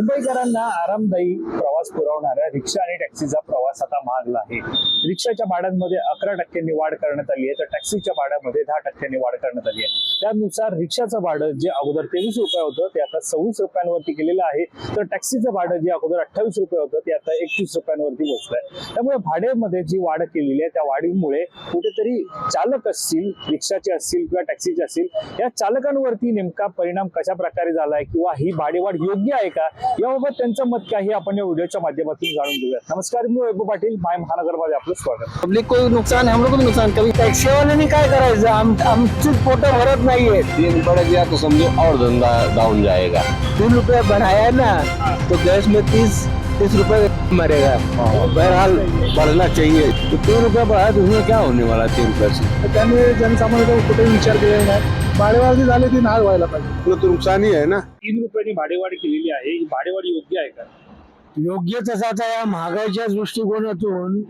मुंबईकरांना आरामदायी प्रवास पुरवणाऱ्या रिक्षा आणि टॅक्सीचा प्रवास आता महागला आहे. रिक्षाच्या भाड्यांमध्ये अकरा टक्क्यांनी वाढ करण्यात आली आहे तर टॅक्सीच्या भाड्यामध्ये दहा टक्क्यांनी वाढ करण्यात आली आहे. त्यानुसार रिक्षाचं भाडं जे अगोदर तेवीस रुपये होतं ते आता सव्वीस रुपयांवरती केलेलं आहे. तर टॅक्सीचं भाडं जे अगोदर अठ्ठावीस रुपये होतं ते आता एकतीस रुपयांवरती पोहोचलंय. त्यामुळे भाड्यामध्ये जी वाढ केलेली आहे त्या वाढीमुळे कुठेतरी चालक असतील रिक्षाचे असतील किंवा टॅक्सीचे असतील या चालकांवरती नेमका परिणाम कशा प्रकारे झालाय किंवा ही भाडेवाढ योग्य आहे का याबाबत त्यांचं मत काय हे आपण या व्हिडिओच्या माध्यमातून जाणून घेऊया नमस्कार मी वैभव पाटील माय महानगरमध्ये आपलं स्वागत. पब्लिक को नुकसान हम लोग को भी नुकसान कभी टॅक्सीवाल्यांनी काय करायचं? आम आमची पोट भरत नाहीये. तीन बढ़ गया तो समझो और धंधा डाउन जाएगा। तीन रुपये बढ़ाया ना तो गैस में तीस तीस रुपए मरेगा। बहरहाल बढ़ना चाहिए। तो तीन रुपया बढ़ाया तो उसमें क्या होने वाला तीन रुपये से त्यामुळे जनसामान्य कुठेही विचार केलेला नाही. भाडेवाढी झाली ती नाग व्हायला पाहिजे. तो नुकसान ही है ना? तीन रुपयांनी भाडेवाढ केलेली आहे. ही भाडेवाढ योग्य आहे का? योग्य तसं आता या महागाईच्या दृष्टिकोनातून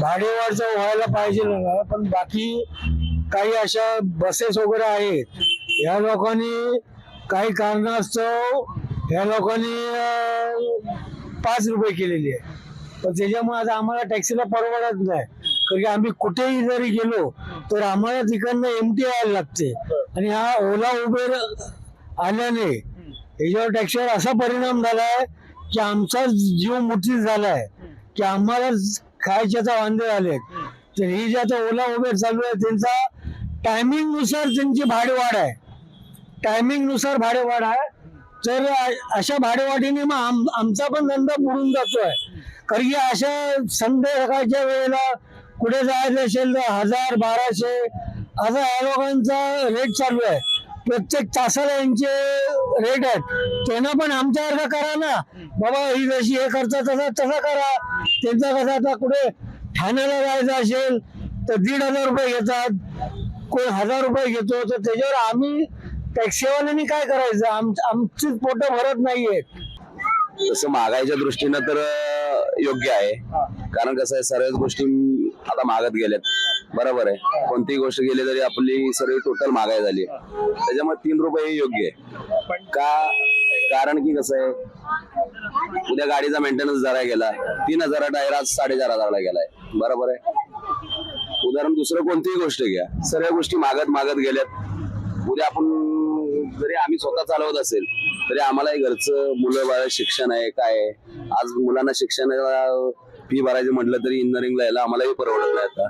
भाडेवाढचं व्हायला पाहिजे ना पण बाकी काही अशा बसेस वगैरे आहेत. या लोकांनी काही कारणास्तव या लोकांनी पाच रुपये केलेली आहे. पण त्याच्यामुळे आता आम्हाला टॅक्सीला परवडत नाही. कारण की आम्ही कुठेही जरी गेलो तर आम्हाला तिकडनं एमटी यायला लागते. आणि हा ओला उबेर आल्याने याच्यावर टॅक्सीवर असा परिणाम झालाय की आमचा जीव मुठीत झालाय. की आम्हाला खायचे आता वांदे झालेत तर ही जे आता ओला उबेर चालू आहे त्यांचा टायमिंगनुसार त्यांची भाडेवाढ आहे. टायमिंगनुसार भाडेवाढ आहे. तर अशा भाडेवाढीने मग आम आमचा पण धंदा बुडून जातोय. कारण की अशा संध्याकाळच्या वेळेला कुठे जायचं असेल तर हजार बाराशे असा या लोकांचा रेट चालू आहे. प्रत्येक तासाला यांचे रेट आहेत. त्यांना पण आमच्यासारखं करा ना. बाबा ही जशी हे करता तसा तसा करा. त्यांचा कसा आता कुठे ठाण्याला जायचं असेल तर दीड हजार रुपये घेतात. कोण हजार रुपये घेतो तर त्याच्यावर आम्ही टॅक्सीवाल्यांनी काय करायचं? आमची पोट भरत नाहीयेत तसं महागाईच्या दृष्टीनं तर योग्य आहे. कारण कसं आहे सर्वच गोष्टी आता महागत गेल्यात. बरोबर आहे. कोणतीही गोष्ट गेली तरी आपली सर्व टोटल महागाई झाली त्याच्यामुळे तीन रुपये हे योग्य आहे. पण का कारण की कसं आहे उद्या गाडीचा मेंटेनन्स जरा गेला. तीन हजार टायर आज साडेचार हजारला गेलाय. बरोबर आहे. उदाहरण दुसरं कोणतीही गोष्ट घ्या. सर्व गोष्टी मागत मागत गेल्यात. उद्या आपण जरी आम्ही स्वतः चालवत असेल तरी आम्हालाही घरचं मुलं बाळ शिक्षण आहे काय आहे? आज मुलांना शिक्षणाला फी भरायची म्हटलं तरी इंजिनिअरिंगला यायला आम्हालाही परवडत नाही आता.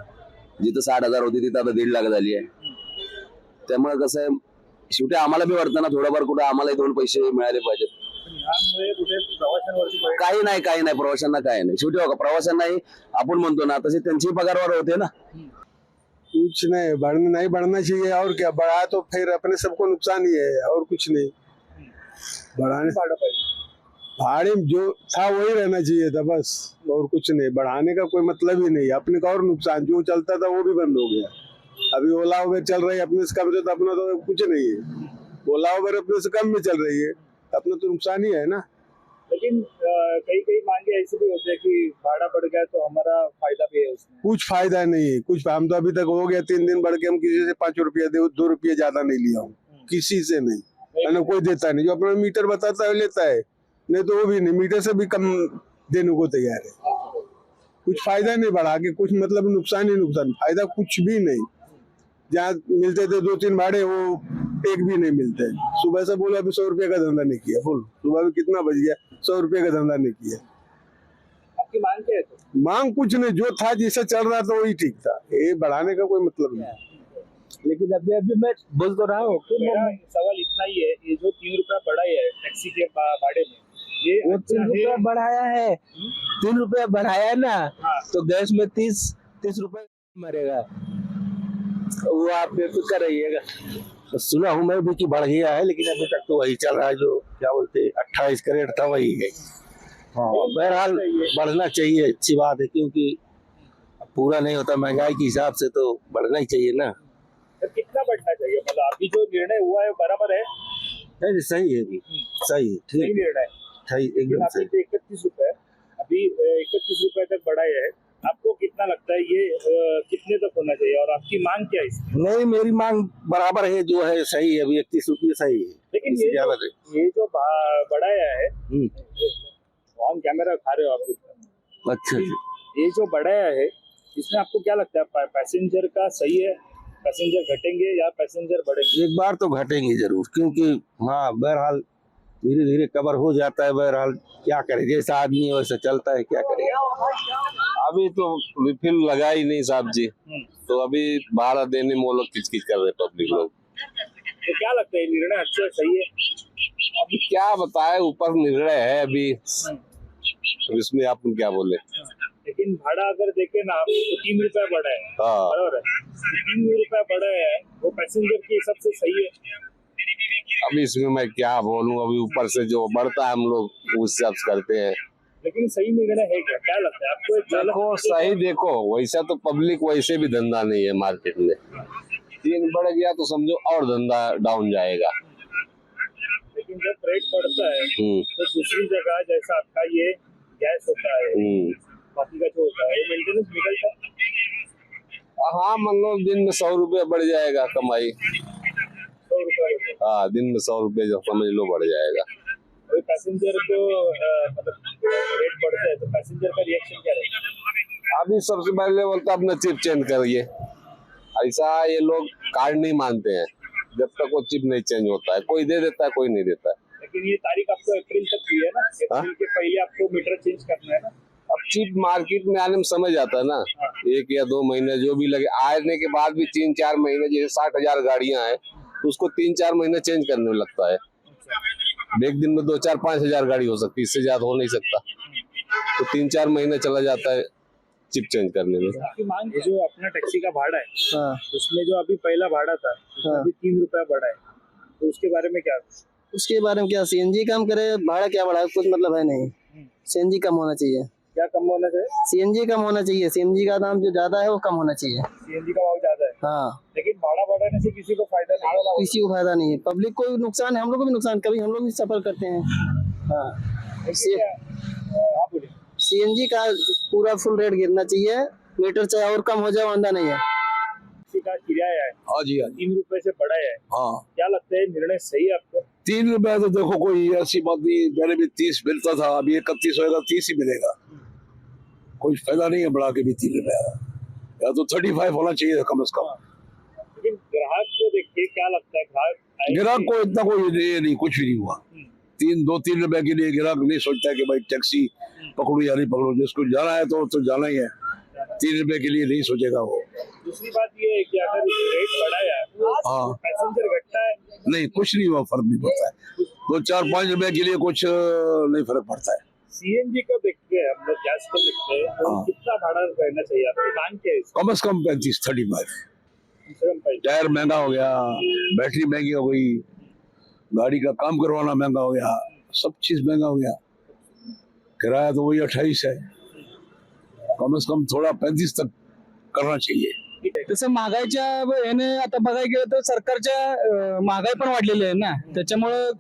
जिथं साठ हजार होती तिथं आता दीड लाख झाली आहे. त्यामुळे कसं आहे शेवटी आम्हाला बी वाटतं ना थोडंफार कुठं आम्हालाही दोन पैसे मिळाले पाहिजेत. काही नाही काही नाही प्रवाशांना काही नाही. शेवटी बघा प्रवाशांनाही आपण म्हणतो ना तसे त्यांची पगारवाढ होते ना. कुछ नहीं बढ़ना नहीं बढ़ना चाहिए और क्या? बढ़ा तो फिर अपने सबको नुकसान ही है और कुछ नहीं। बढ़ाने भाडं जो था वही रहना चाहिए था बस और कुछ नहीं। बढ़ाने का कोई मतलब ही नहीं अपने का और नुकसान। जो चलता था वो भी बंद हो गया। अभी ओला उबेर चल रही है अपने से कम से तो अपना तो कुछ नहीं है। ओला उबेर अपने से कम में चल रही है। अपना तो नुकसान ही है ना। लेकिन कई कई मांगे ऐसे भी होते हैं कि भाड़ा बढ़ गया तो हमारा फ़ायदा भी है उसमें। कुछ फ़ायदा नहीं है। कुछ हम तो अभी तक हो गया तीन दिन बढ़ के हम किसी से पाँच रुपया दे दो रुपया ज़्यादा नहीं लिया हूँ। किसी से नहीं। है ना कोई देता नहीं। जो अपना मीटर बताता है लेता है। नहीं तो वो भी नहीं। मीटर से भी कम देने को तैयार है। कुछ फ़ायदा नहीं बढ़ा के कुछ मतलब नुकसान ही नुकसान। फ़ायदा कुछ भी नहीं। जहाँ मिलते थे दो तीन भाड़े वो एक भी नहीं मिलते सुबह से बोलो अभी सौ रुपये का धंधा नहीं किया। बोलो सुबह भी कितना बज गया? सौ रुपये का धंधा नहीं किया। आपकी मांग क्या है तो? मांग कुछ नहीं जो था जैसा चल रहा था वही ठीक था। ये बढ़ाने का कोई मतलब नहीं। लेकिन अभी अभी मैं बोल तो रहा हूँ सवाल इतना ही है ये जो तीन रुपया बढ़ाई है टैक्सी के भाड़े में ये वो अच्छा तीन रुपया बढ़ाया है। तीन रुपया बढ़ाया ना हाँ। तो गैस में तीस तीस रुपए मरेगा। वो आप बेफिक्र रहिएगा तो सुना हूँ मैं भी कि बढ़ गया है लेकिन अभी तक तो वही चल रहा है जो क्या बोलते अट्ठाईस का रेट था वही है। हाँ। बहरहाल बढ़ना चाहिए अच्छी बात है क्योंकि पूरा नहीं होता महँगाई के हिसाब से तो बढ़ना ही चाहिए ना। तो कितना बढ़ना चाहिए? मतलब अभी जो निर्णय हुआ है बराबर है? नहीं नहीं, सही है अभी सही है ठीक निर्णय है। सही एकदम सही। तो इकतीस रुपए अभी इकतीस रुपए तक बढ़ाए है। आपको कितना लगता है ये अ, कितने तक होना चाहिए और आपकी मांग क्या है इसकी? नहीं मेरी मांग बराबर है जो है सही है अभी इकतीस रुपये सही है। लेकिन ये जो, नहीं। ये जो बढ़ाया है हम्म, ऑन कैमरा खा रहे हो आप अच्छा अच्छा। ये जो बढ़ाया है इसमें आपको क्या लगता है पैसेंजर का सही है पैसेंजर घटेंगे या पैसेंजर बढ़ेंगे? एक बार तो घटेंगे ज़रूर क्योंकि हाँ बहरहाल धीरे धीरे कवर हो जाता है बहरहाल क्या करे? जैसा आदमी है वैसा चलता है क्या करेगा अभी तो रिफिल लगा ही नहीं साहब जी। हम्म। तो अभी भाड़ा देने में वो लोग किचकिच कर रहे पब्लिक लोग। तो क्या लगता है निर्णय अच्छा सही है? अभी क्या बताए ऊपर निर्णय है अभी। अब इसमें आप क्या बोले? लेकिन भाड़ा अगर देखे ना आप तो तीन रुपया बढ़ा है। हाँ। बराबर है। तीन रुपया बढ़ा है वो पैसेंजर के हिसाब से सही है। अभी इसमें मैं क्या बोलूँ? अभी ऊपर से जो बढ़ता है हम लोग उस हिसाब से करते हैं। लेकिन सही निर्णय है क्या? क्या लगता है आपको देखो सही देखो वैसा तो पब्लिक वैसे भी धंधा नहीं है मार्केट में। तीन बढ़ गया तो समझो और धंधा डाउन जाएगा। लेकिन जब रेट बढ़ता है हम्म। तो दूसरी जगह जैसा आपका ये गैस होता है हम्म। बाकी का जो होता है मेंटेनेंस निकलता है? हाँ मान लो दिन में सौ रुपये बढ़ जाएगा कमाई। हाँ दिन में सौ रुपये समझ लो बढ़ जाएगा। कोई पैसेंजर को मतलब रेट बढ़ता है तो पैसेंजर का रिएक्शन क्या रहेगा? अभी सबसे पहले बोलता अपना चिप चेंज करिए। ऐसा ये लोग कार्ड नहीं मानते हैं। जब तक वो चिप नहीं चेंज होता है कोई दे देता है कोई नहीं देता है। लेकिन ये तारीख आपको अप्रैल तक दी है ना? अप्रैल के पहले आपको मीटर चेंज करना है ना? अब चिप मार्केट में आने में समझ आता है ना। एक या दो महीने जो भी लगे आने के बाद भी तीन चार महीने जैसे साठ हज़ार गाड़ियाँ हैं तो उसको तीन चार महीने चेंज करने में लगता है। एक दिन में दो चार पाँच हज़ार गाड़ी हो सकती है इससे ज़्यादा हो नहीं सकता। तो तीन चार महीने चला जाता है चिप चेंज करने में। जो अपना टैक्सी का भाड़ा है हाँ। उसमें जो अभी पहला भाड़ा था हाँ। अभी तीन रुपया बढ़ा है। तो उसके बारे में क्या? उसके बारे में क्या? सीएनजी कम करे भाड़ा क्या बढ़ाए कुछ मतलब है नहीं। सीएनजी कम होना चाहिए। क्या कम होना चाहिए? सीएनजी कम होना चाहिए। सीएनजी का दाम जो ज़्यादा है वो कम होना चाहिए। सीएनजी का भाव ज़्यादा है? हाँ। लेकिन भाड़ा बढ़ाने से किसी को फ़ायदा नहीं होगा किसी को फ़ायदा नहीं है। पब्लिक को भी नुकसान है हम लोग को भी नुकसान कभी हम लोग भी सफ़र करते हैं। हाँ। क्या- हाँ बोलिए। सीएनजी का पूरा फुल रेट गिरना चाहिए। मीटर चाहे और कम हो जाए वांदा नहीं है। का किराया है हाँ जी हाँ तीन रुपए से बढ़ाया है। हाँ। क्या लगता है निर्णय सही है आपको? तीन रुपए तो देखो कोई ऐसी बात नहीं। पहले भी तीस मिलता था अभी इकतीस होएगा तीस ही मिलेगा। कोई फ़ायदा नहीं है बढ़ा के भी तीन रुपया या तो थर्टी फाइव होना चाहिए कम से कम। के क्या लगता है ग्राहक ग्राहक को इतना कोई ये नहीं कुछ भी नहीं हुआ। तीन दो तीन रुपए के लिए ग्राहक नहीं सोचता कि भाई टैक्सी पकड़ू या नहीं पकड़ू जिसको जाना है तो तो जाना ही है। तीन रुपए के लिए नहीं सोचेगा वो। दूसरी बात ये है कि अगर रेट बढ़ाया है तो हाँ। पैसेंजर घटता है? नहीं कुछ नहीं हुआ फ़र्क नहीं पड़ता है। दो चार पाँच रुपए के लिए कुछ नहीं फ़र्क पड़ता है। सीएनजी को देखते हैं? हम लोग गैस को देखते हैं? तो। कितना भाड़ा रहना चाहिए? आपकी मांग क्या है कम से कम पैंतीस थर्टी फाइव टायर महंगा हो गया बैटरी महंगी हो गई गाड़ी का काम करवाना महंगा हो गया सब चीज महंगा हो गया। किराया तो वही अट्ठाईस है। कम से कम थोड़ा पैंतीस तक करना चाहिए। तसं महागाईच्या याने आता बघायला गेलं तर सरकारच्या महागाई पण वाढलेली आहे ना. त्याच्यामुळं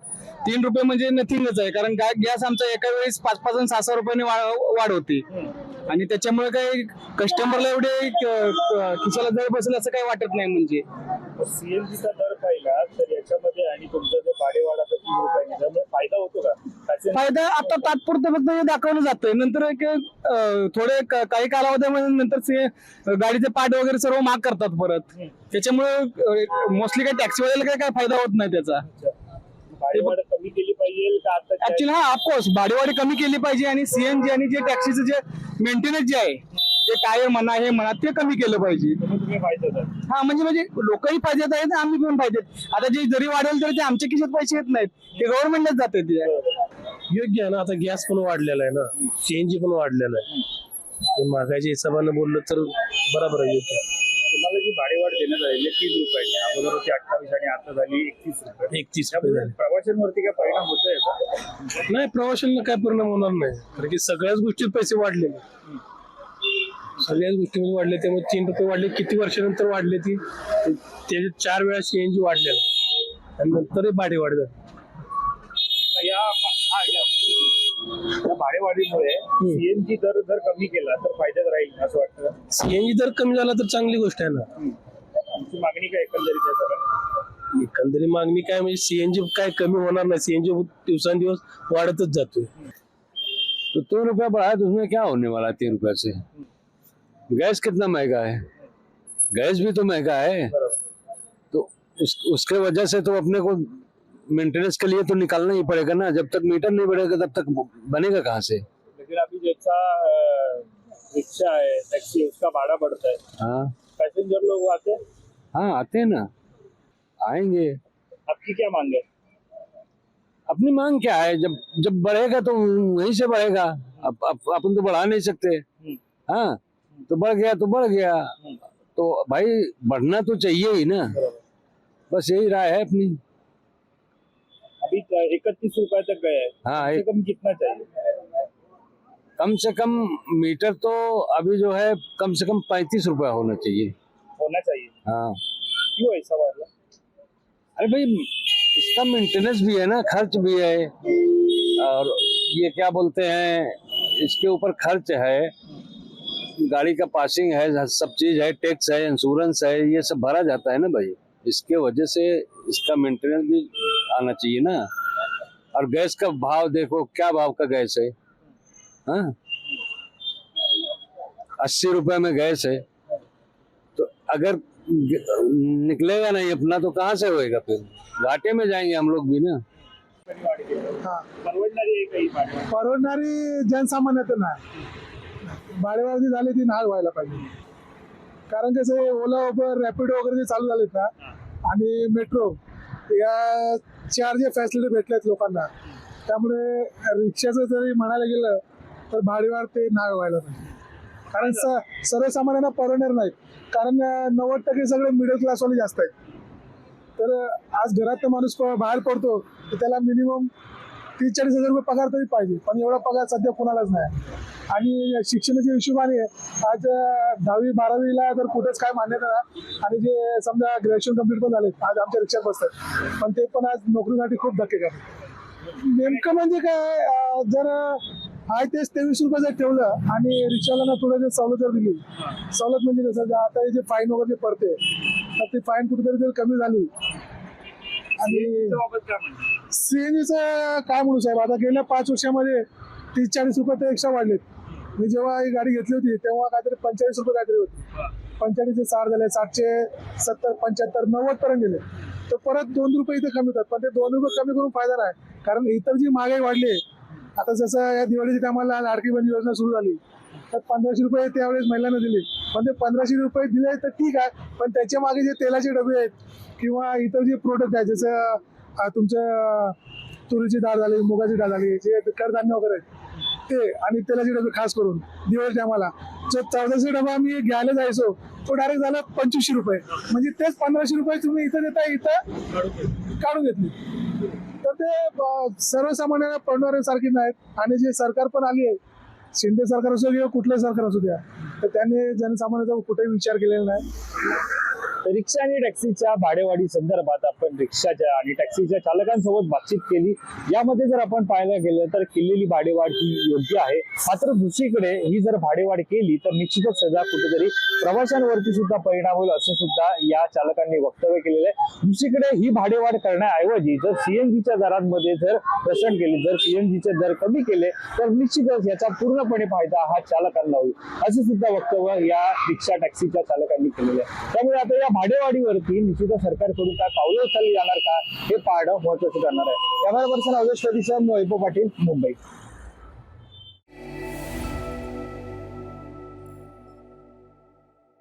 तीन रुपये म्हणजे नथिंगच आहे. कारण गॅस आमचा एका वेळेस पाच पाच सहा सहा रुपयाने वाढ होती. आणि त्याच्यामुळे काही कस्टमरला एवढे खिशाला जर बसेल असं काही वाटत नाही म्हणजे. सीएनजीचा दर पाहिला तर याच्यामध्ये आणि तुमचं जे भाडेवाढ आता तीन रुपयाने त्यामुळे फायदा होतो का? फायदा आता तात्पुरतं फक्त हे दाखवलं जातंय. नंतर एक थोडे काही कालावधीमध्ये नंतर ते गाडीचे पार्ट वगैरे सर्व महाग करतात परत. त्याच्यामुळे मोस्टली काही टॅक्सीवाल्याला काही काय फायदा होत नाही त्याचा. कमी केली पाहिजे का? ऍक्च्युली हा ऑफकोर्स भाडेवाढी कमी केली पाहिजे आणि सीएनजी आणि जे टॅक्सीचं जे मेंटेनन्स जे आहे जे टायर म्हणा हे म्हणा ते कमी केलं पाहिजे. तुम्ही तुम्ही हा म्हणजे म्हणजे लोकही फायद्यात आहेत आम्ही पण फायद्यात आता जे जरी वाढेल तरी ते आमच्या खिशात पैसे येत नाहीत. ते गव्हर्नमेंटलाच जाते ते योग्य आहे ना आता गॅस पण वाढलेला आहे ना. सीएनजी पण वाढलेला आहे. हे महागाईच्या हिशोबाने बोललं तर बरोबर आहे योग्य. आहे. आलेली तीन रुपयाची अगोदर होती अठ्ठावीस आणि आता झाली एकतीस रुपये. एकतीस रुपये त्यामुळे झाले. प्रवाशांवरती काय परिणाम होतोय का नाही प्रवाशांना काय परिणाम होणार नाही. कारण की सगळ्याच गोष्टीत पैसे वाढलेले. सगळ्याच गोष्टीमध्ये वाढले त्यामुळे तीन रुपये वाढले. किती वर्षानंतर वाढले ती? ते चार वेळा सीएनजी वाढलेलं. आहे. आणि नंतर भाडे वाढ झाली मग या हा, या. या भाडेवाढीमुळे सीएनजी दर जर कमी केला तर फायद्यात राहील असं वाटतं? सीएनजी जर कमी झाला तर चांगली गोष्ट आहे ना. आमची मागणी काय एकंदरीत आहे एकंदरी मागणी काय म्हणजे सीएनजी काय कमी होणार नाही. सीएनजी दिवसांदिवस वाढतच जातोय. तो तीन रुपया बढ़ाया तो उसमें क्या होने वाला है तीन रुपया से गैस कितना महँगा है गैस भी तो महँगा है तो उस, उसके वजह से तो अपने को मेंटेनेंस के लिए तो निकालना ही पड़ेगा ना। जब तक मीटर नहीं बढ़ेगा तब तक बनेगा कहाँ से? लेकिन अभी जैसा रिक्शा है टैक्सी उसका भाड़ा बढ़ता है। हाँ। पैसेंजर लोग आते हैं? हाँ आते हैं ना। आएँगे। आपकी क्या मांग है? अपनी मांग क्या है? जब जब बढ़ेगा तो वहीं से बढ़ेगा। अब अपन तो बढ़ा नहीं सकते। हाँ तो बढ़ गया तो बढ़ गया। तो भाई बढ़ना तो चाहिए ही ना। बस यही राय है अपनी। अभी इकतीस रुपए तक गए हाँ। कम एक, कम कितना चाहिए? कम से कम मीटर तो अभी जो है कम से कम पैंतीस रुपया होना चाहिए। होना चाहिए। हाँ। क्यों ऐसा वाला अरे भाई इसका मेंटेनेंस भी है ना खर्च भी है। और ये क्या बोलते हैं इसके ऊपर खर्च है। गाड़ी का पासिंग है सब चीज़ है टैक्स है इंश्योरेंस है ये सब भरा जाता है ना भाई। इसके वजह से इसका मेंटेनेंस भी आना चाहिए ना। और गैस का भाव देखो क्या भाव का गैस है? हाँ? अस्सी रुपए में गैस है। तो अगर निकलेगा नहीं अपना तो कहाँ से होएगा फिर? घाटे में जाएंगे हम लोग भी ना। परवडणारी परवडणारी जनसामान्याचं नाही भाडेवाढी झाली ती नाही व्हायला पाहिजे. कारण कसं ओला उबर रॅपिडो वगैरे जे चालू झालेत ना आणि मेट्रो या चार जे फॅसिलिटी भेटल्यात लोकांना त्यामुळे रिक्षाचं जरी म्हणायला गेलं तर भाडेवाढ ते नाही व्हायला पाहिजे. कारण स सर्वसामान्यांना परवडणार नाही कारण नव्वद टक्के सगळे मिडल क्लासवाले जास्त आहेत. तर आज घरात माणूस बाहेर पडतो तर त्याला मिनिमम तीस चाळीस हजार रुपये पगार तरी पाहिजे. पण एवढा पगार सध्या कोणालाच नाही. आणि शिक्षणाच्या हिशोबाने आज दहावी बारावीला तर कुठेच काय मान्यता नाही. आणि जे समजा ग्रॅज्युएशन कंप्लीट पण झाले आज आमच्या रिक्षात बसतात. पण ते पण आज नोकरीसाठी खूप धक्के करतात नेमकं म्हणजे काय जर आहे तेच तेवीस रुपये जर ठेवलं आणि रिक्षावाल्यांना थोडं सवलत जर दिली सवलत म्हणजे कसं जे आता हे जे फाईन वगैरे जे पडते तर ती फाईन कुठेतरी जर कमी झाली. आणि सीएनजीचं काय म्हणू साहेब आता गेल्या पाच वर्षामध्ये तीस चाळीस रुपये तर एक्स्ट्रा वाढलेत. मी जेव्हा ही गाडी घेतली होती तेव्हा काहीतरी पंचेचाळीस रुपये काहीतरी होती. पंचेचाळीसचे साठ झाले सातशे सत्तर पंच्याहत्तर नव्वद पर्यंत गेले. तर परत दोन रुपये इथे कमी होतात. पण ते दोन रुपये कमी करून फायदा नाही. कारण इतर जी महागाई वाढली आहे, आता जसं या दिवाळीच्या टायमाला लाडकी बहीण योजना सुरू झाली तर पंधराशे रुपये त्यावेळेस महिलांना दिले. पण ते पंधराशे रुपये दिले तर ठीक आहे पण त्याच्यामागे जे तेलाचे डबे आहेत किंवा इतर जे प्रोडक्ट आहेत जसं तुमच्या तुरीची डाळ झाली मुगाची डाळ झाली जे कडधान्य वगैरे ते आणि तेलाचे डबे खास करून दिवाळी टायमाला जो चौदाशे डबा आम्ही घ्यायला जायचो तो डायरेक्ट झाला पंचवीसशे रुपये. म्हणजे तेच पंधराशे रुपये तुम्ही इथं देता इथं काढून घेतली तर ते अं, सर्वसामान्यांना पडणाऱ्यासारखी नाहीत. आणि जे सरकार पण आली आहे शिंदे सरकार असो किंवा कुठलं सरकार असू द्या तर त्यांनी जनसामान्याचा कुठेही विचार केलेला नाही. रिक्षा आणि टॅक्सीच्या भाडेवाढी संदर्भात आपण रिक्षाच्या आणि टॅक्सीच्या चालकांसोबत बातचीत केली. यामध्ये जर आपण पाहायला गेलं तर केलेली भाडेवाढ ही योग्य आहे. मात्र दुसरीकडे ही जर भाडेवाढ केली तर निश्चितच सजा कुठेतरी प्रवाशांवरती सुद्धा परिणाम होईल असं सुद्धा या चालकांनी वक्तव्य केलेलं आहे. दुसरीकडे ही भाडेवाढ करण्याऐवजी जर सीएनजीच्या दरांमध्ये जर घसरण केली जर सीएनजीचे दर कमी केले तर निश्चितच याचा पूर्णपणे फायदा हा चालकांना होईल असं सुद्धा वक्तव्य या रिक्षा टॅक्सीच्या चालकांनी केलेलं आहे. त्यामुळे आता या भाडेवाढीवरती निश्चितच सरकारकडून काय पावलं उचलली जाणार का? हे पाहणं महत्वाचं ठरणार आहे. कॅमेरा पर्सन अवधेश मोहिपो पाटील मुंबई.